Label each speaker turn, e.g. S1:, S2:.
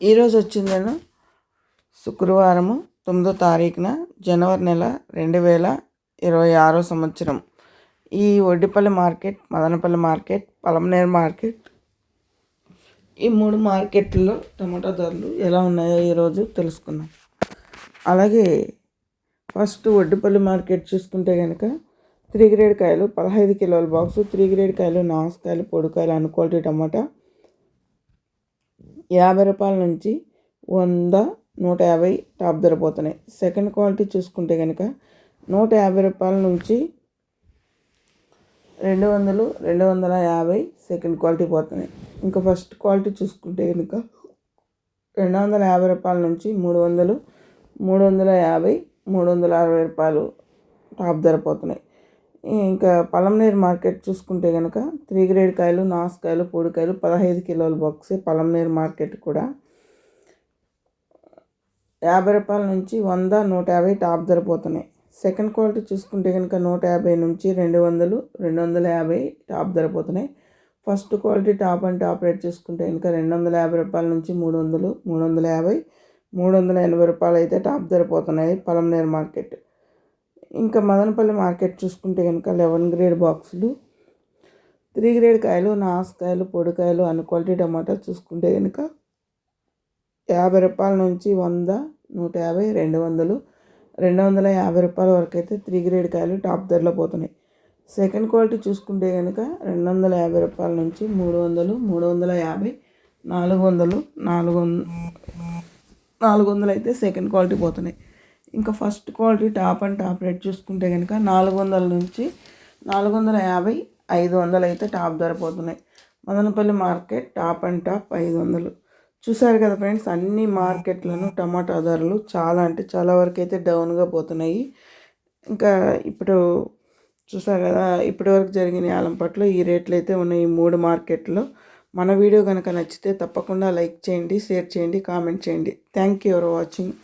S1: ఈరోజు వచ్చిందను శుక్రవారము తొమ్మిదో తారీఖున జనవరి నెల రెండు వేల ఇరవై ఆరో సంవత్సరం. ఈ Oddipalli market Madanapalle market Palamaner market ఈ మూడు మార్కెట్లో టమాటా ధరలు ఎలా ఉన్నాయో ఈరోజు తెలుసుకుందాం. అలాగే ఫస్ట్ ఒడ్డిపల్లి మార్కెట్ చూసుకుంటే కనుక త్రీ గ్రేడ్ కాయలు పదహైదు కిలోల బాక్సు త్రీ గ్రేడ్ కాయలు నాసుకాయలు పొడికాయలు అన్ క్వాలిటీ టమాటా యాభై రూపాయల నుంచి వంద నూట యాభై టాప్ ధర పోతున్నాయి. సెకండ్ క్వాలిటీ చూసుకుంటే కనుక నూట యాభై రూపాయల నుంచి రెండు వందలు రెండు వందల యాభై సెకండ్ క్వాలిటీ పోతున్నాయి. ఇంకా ఫస్ట్ క్వాలిటీ చూసుకుంటే కనుక రెండు వందల యాభై రూపాయల నుంచి మూడు వందలు మూడు వందల యాభై మూడు వందల అరవై రూపాయలు టాప్ ధర పోతున్నాయి. ఇంకా పలంనేరు మార్కెట్ చూసుకుంటే కనుక త్రీ గ్రేడ్ కాయలు నాసుకాయలు పొడికాయలు పదహైదు కిలోల బాక్సే పలంనేరు మార్కెట్ కూడా. యాభై రూపాయల నుంచి వంద నూట యాభై టాప్ ధర పోతున్నాయి. సెకండ్ క్వాలిటీ చూసుకుంటే కనుక నూట యాభై నుంచి రెండు వందలు రెండు వందల యాభై టాప్ ధర పోతున్నాయి. First quality top and top rate చూసుకుంటే కనుక రెండు వందల యాభై రూపాయల నుంచి మూడు వందలు మూడు వందల యాభై మూడు వందల ఎనభై రూపాయలు అయితే టాప్ ధర పోతున్నాయి పలంనేరు మార్కెట్. ఇంకా మదనపల్లి మార్కెట్ చూసుకుంటే కనుక లెవెన్ గ్రేడ్ బాక్సులు త్రీ గ్రేడ్ కాయలు నాసుకాయలు పొడికాయలు అన్ని క్వాలిటీ టమాటా చూసుకుంటే కనుక యాభై రూపాయల నుంచి వంద నూట యాభై రెండు వందలు రెండు వందల యాభై రూపాయల వరకు అయితే త్రీ గ్రేడ్ కాయలు టాప్ ధరలో పోతున్నాయి. సెకండ్ క్వాలిటీ చూసుకుంటే కనుక రెండు వందల యాభై రూపాయల నుంచి మూడు వందలు మూడు వందల యాభై నాలుగు వందలు నాలుగు వంద నాలుగు వందలు అయితే సెకండ్ క్వాలిటీ పోతున్నాయి. ఇంకా first quality top and top rate చూసుకుంటే కనుక నాలుగు వందల నుంచి నాలుగు వందల యాభై ఐదు వందలు అయితే టాప్ ధర పోతున్నాయి. Madanapalle market top and top ఐదు వందలు చూసారు కదా ఫ్రెండ్స్ అన్ని మార్కెట్లను టమాటా ధరలు చాలా అంటే చాలా వరకు అయితే డౌన్గా పోతున్నాయి. ఇంకా ఇప్పుడు చూసారు కదా ఇప్పటి వరకు జరిగిన ఆలంపట్లో ఈ రేట్లు అయితే ఉన్నాయి ఈ మూడు మార్కెట్లో. మన వీడియో కనుక నచ్చితే తప్పకుండా లైక్ చేయండి షేర్ చేయండి కామెంట్ చేయండి. Thank you for watching.